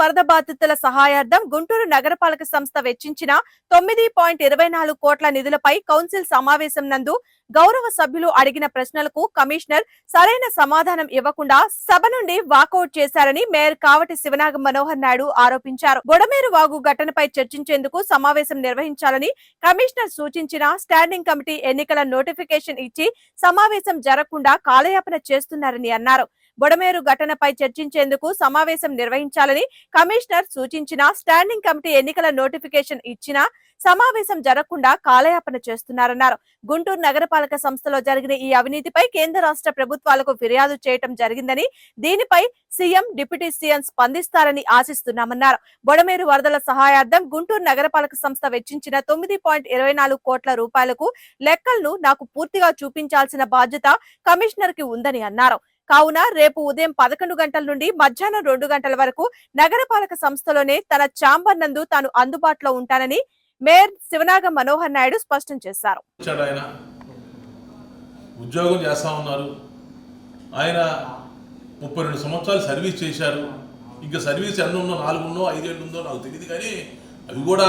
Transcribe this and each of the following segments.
వరద బాధితుల సహాయార్థం గుంటూరు నగరపాలక సంస్థ వెచ్చించిన తొమ్మిది పాయింట్ ఇరవై నాలుగు కోట్ల నిధులపై కౌన్సిల్ సమావేశం నందు గౌరవ సభ్యులు అడిగిన ప్రశ్నలకు కమిషనర్ సరైన సమాధానం ఇవ్వకుండా సభ నుండి వాకౌట్ చేశారని మేయర్ కావటి శివనాగ మనోహర్ నాయుడు ఆరోపించారు. బొడమేరు వాగు ఘటనపై చర్చించేందుకు సమావేశం నిర్వహించాలని కమిషనర్ సూచించిన స్టాండింగ్ కమిటీ ఎన్నికల నోటిఫికేషన్ ఇచ్చి సమావేశం జరగకుండా కాలయాపన చేస్తున్నారని అన్నారు. బొడమేరు ఘటనపై చర్చించేందుకు సమావేశం నిర్వహించాలని కమిషనర్ సూచించిన స్టాండింగ్ కమిటీ ఎన్నికల నోటిఫికేషన్ ఇచ్చినా సమావేశం జరగకుండా కాలయాపన చేస్తున్నారన్నారు. గుంటూరు నగరపాలక సంస్థలో జరిగిన ఈ అవినీతిపై కేంద్ర రాష్ట్ర ప్రభుత్వాలకు ఫిర్యాదు చేయటం జరిగిందని దీనిపై సీఎం డిప్యూటీ సీఎం స్పందిస్తారని ఆశిస్తున్నామన్నారు. బొడమేరు వరదల సహాయార్థం గుంటూరు నగరపాలక సంస్థ వెచ్చించిన తొమ్మిది పాయింట్ ఇరవై నాలుగు కోట్ల రూపాయలకు లెక్కలను నాకు పూర్తిగా చూపించాల్సిన బాధ్యత కమిషనర్కి ఉందని అన్నారు. కావున రేపు ఉదయం పదకొండు గంటల నుండి మధ్యాహ్నం రెండు గంటల వరకు నగరపాలక సంస్థలోనే తన ఛాంబర్ నందు తాను అందుబాటులో ఉంటానని మేయర్ శివనాగ మనోహర్ నాయుడు స్పష్టం చేశారు. ఆయన. ఉద్యోగం చేస్తా ఉన్నారు. ఆయన ముప్పై రెండు సంవత్సరాలు సర్వీస్ చేశారు. ఇంకా సర్వీస్ ఎన్ని ఉన్నో నాలుగు ఉన్నో ఐదేళ్ళు ఉందో నాకు తెలియదు కానీ అవి కూడా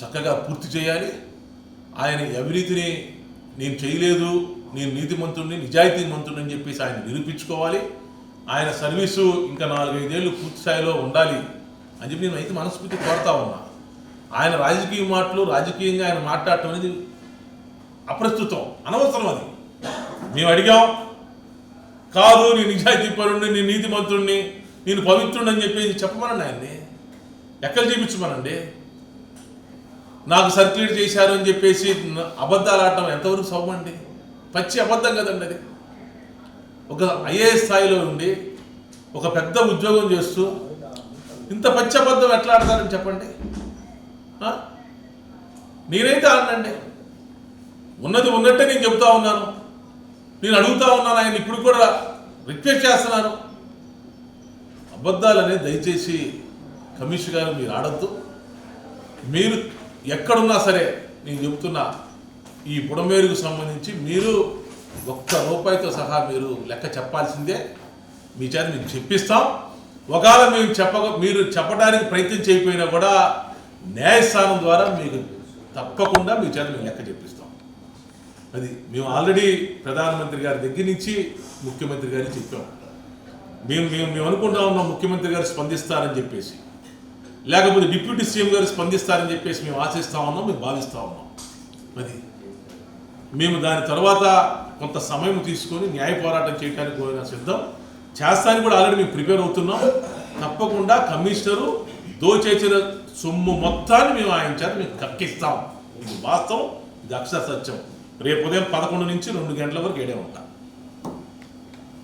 చక్కగా పూర్తి చేయాలి. ఆయన అవినీతిని నేను చేయలేదు. నేను నీతిమంతుడిని నిజాయితీమంతుడిని అని చెప్పేసి ఆయన నిరూపించుకోవాలి. ఆయన సర్వీసు ఇంకా నాలుగైదేళ్ళు పూర్తి స్థాయిలో ఉండాలి అని చెప్పి నేను అయితే మనస్ఫూర్తి కోరుతా ఉన్నా. ఆయన రాజకీయ మాటలు రాజకీయంగా ఆయన మాట్లాడటం అనేది అప్రస్తుతం అనవసరం అది. మేము అడిగాం కాదు నేను నిజాయితీ పరుణ్ణి నేను నీతిమంతుణ్ణి నేను పవిత్రుడిని అని చెప్పేసి చెప్పమనండి ఆయన్ని. ఎక్కడ చూపించమనండి? నాకు సర్క్యులేట్ చేశారు అని చెప్పేసి అబద్ధాలు ఆడటం ఎంతవరకు సవ్వండి పచ్చి అబద్ధం కదండి అది. ఒక ఐఏఎస్ స్థాయిలో ఉండి ఒక పెద్ద ఉద్యోగం చేస్తూ ఇంత పచ్చి అబద్ధం ఎట్లా ఆడతారని చెప్పండి? నేనైతే ఆడనండి ఉన్నది ఉన్నట్టే నేను చెప్తా ఉన్నాను. నేను అడుగుతా ఉన్నాను ఆయన ఇప్పుడు కూడా రిక్వెస్ట్ చేస్తున్నాను అబద్ధాలని దయచేసి కమిషన్ గారు మీరు ఆడద్దు. మీరు ఎక్కడున్నా సరే నేను చెబుతున్నా ఈ బుడమేరుకు సంబంధించి మీరు ఒక్క రూపాయితో సహా మీరు లెక్క చెప్పాల్సిందే. మీ చేత మేము చెప్పిస్తాం. ఒకవేళ మేము చెప్పక మీరు చెప్పడానికి ప్రయత్నం చేయకపోయినా కూడా న్యాయస్థానం ద్వారా మీకు తప్పకుండా మీ చేత మేము లెక్క చెప్పిస్తాం. అది మేము ఆల్రెడీ ప్రధానమంత్రి గారి దగ్గర నుంచి ముఖ్యమంత్రి గారికి చెప్పాం. మేము మేము మేము అనుకుంటా ఉన్నాం ముఖ్యమంత్రి గారు స్పందిస్తారని చెప్పేసి. లేకపోతే డిప్యూటీ సీఎం గారు స్పందిస్తారని చెప్పేసి మేము ఆశిస్తా ఉన్నాం మేము భావిస్తూ ఉన్నాం. అది మేము దాని తర్వాత కొంత సమయం తీసుకొని న్యాయ పోరాటం చేయడానికి పోయిన సిద్ధం. చేస్తానికి కూడా ఆల్రెడీ మేము ప్రిపేర్ అవుతున్నాం. తప్పకుండా కమిషనరు దోచేసిన సొమ్ము మొత్తాన్ని మేము ఆయన చేత మేము కక్కిస్తాం. వాస్తవం. ఇది అక్షర సత్యం. రేపు ఉదయం పదకొండు నుంచి రెండు గంటల వరకు ఏడే ఉంటాం.